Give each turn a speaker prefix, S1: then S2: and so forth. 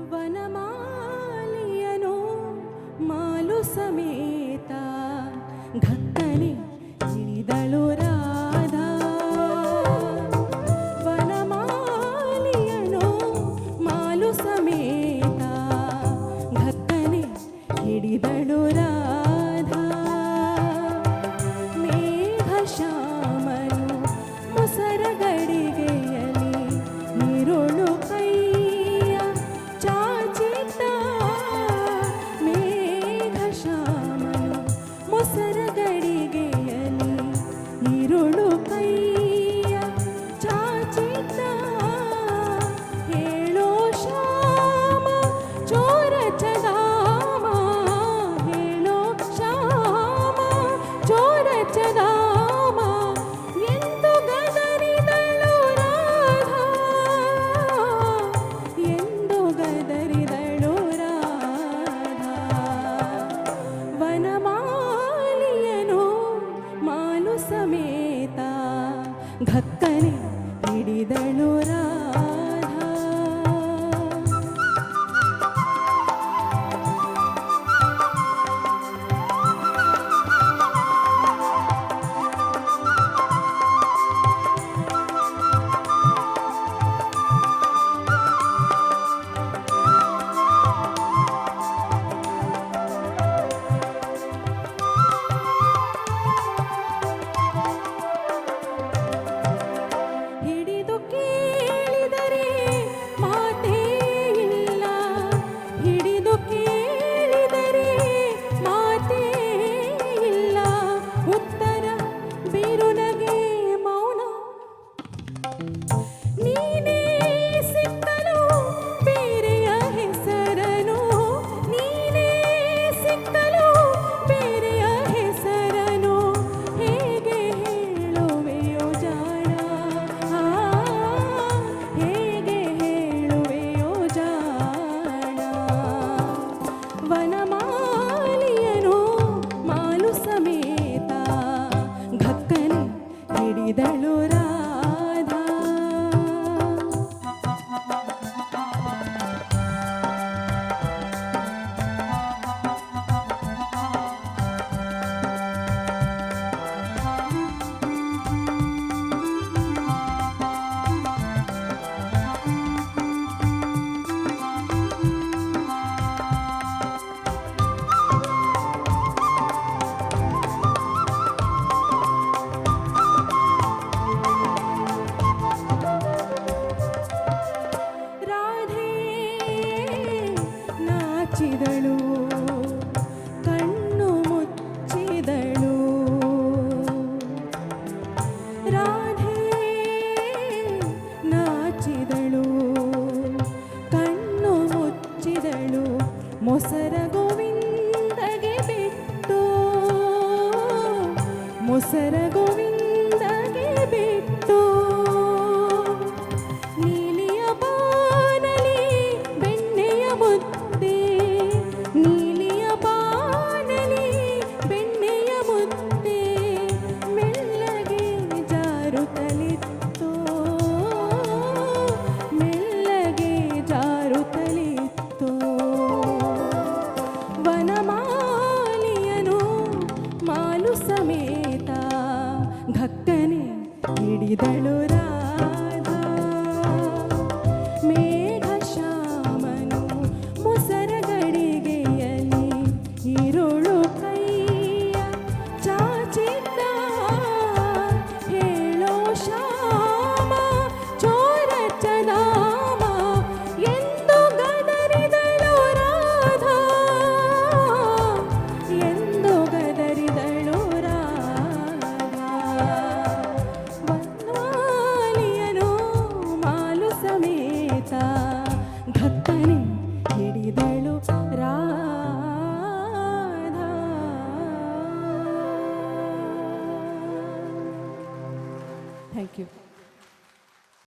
S1: వనమాలియను మాలు సమేత. ఘక్కని జిడిదళు మాలు సమేత. ಕಲಿ ಹಿಡಿದಳು ರಾ e é. സരഗോവിന്ദ இதழோர Thank you.